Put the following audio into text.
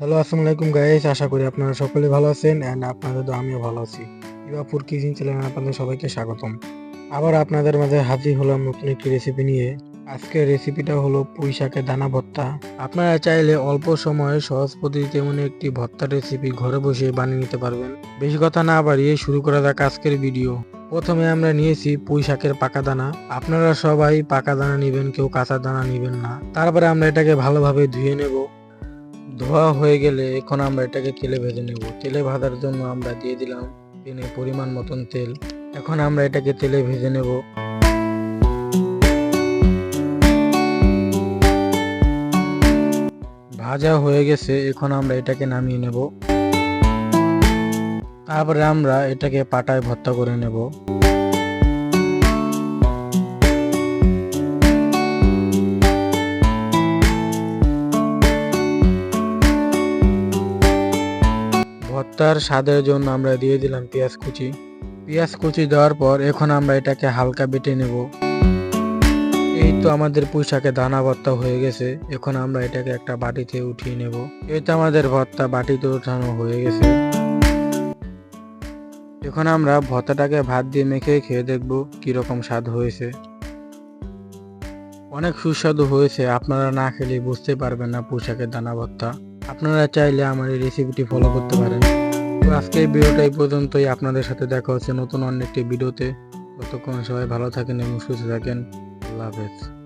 Hello, আসসালামু আলাইকুম guys আশা করি আপনারা সকলে ভালো আছেন এন্ড আপনাদের তো আমিও ভালো আছি। ইবাপুর কিচিং চ্যানেলে আপনাদের সবাইকে স্বাগতম। আবার আপনাদের মাঝে হাজির হলাম নতুন একটি রেসিপি নিয়ে। আজকের রেসিপিটা হলো পুঁই শাকের দানা ভর্তা। আপনারা চাইলে অল্প সময়ে সহজ পদ্ধতিতে এমন একটি ভর্তার রেসিপি ঘরে বসে বানিয়ে নিতে পারবেন। বেশি কথা না বাড়িয়ে শুরু করা যাক আজকের ভিডিও প্রথমে আমরা নিয়েছি পুঁই শাকের পাকা দানা। আপনারা সবাই পাকা দানা নেবেন, কেউ কাঁচা দানা নেবেন না। তারপরে আমরা এটাকে ভালোভাবে ধুয়ে নেব। ধোয়া হয়ে গেলে এখন আমরা এটাকে তেলে ভেজে নেব। তেলে ভাজার জন্য আমরা দিয়ে দিলাম পেনে পরিমাণ মতন তেল। এখন আমরা এটাকে তেলে ভেজে নেব। ভাজা হয়ে গেছে, এখন আমরা এটাকে নামিয়ে নেব। তারপরে আমরা এটাকে পাটায় ভর্তা করে নেব। ভর্তার স্বাদের জন্য আমরা দিয়ে দিলাম পেঁয়াজ কুচি। পেঁয়াজ কুচি দেওয়ার পর এখন আমরা এটাকে হালকা বেটে নেব। এই তো আমাদের পুঁইশাকে দানা ভর্তা হয়ে গেছে। এখন আমরা এটাকে একটা বাটিতে উঠিয়ে নেব। এই তো আমাদের ভর্তা বাটিতে উঠানো হয়ে গেছে। এখন আমরা ভর্তাটাকে ভাত দিয়ে মেখে খেয়ে দেখব কীরকম স্বাদ হয়েছে। অনেক সুস্বাদু হয়েছে, আপনারা না খেলে বুঝতে পারবেন না পুঁশাকের দানা ভর্তা। আপনারা চাইলে আমার এই রেসিপিটি ফলো করতে পারেন। তো আজকে এই ভিডিওটা এই পর্যন্তই। আপনাদের সাথে দেখা হচ্ছে নতুন অন্য একটি ভিডিওতে ততক্ষণ সবাই ভালো থাকেন এবং সুস্থ থাকেন। আল্লাহ হাফেজ।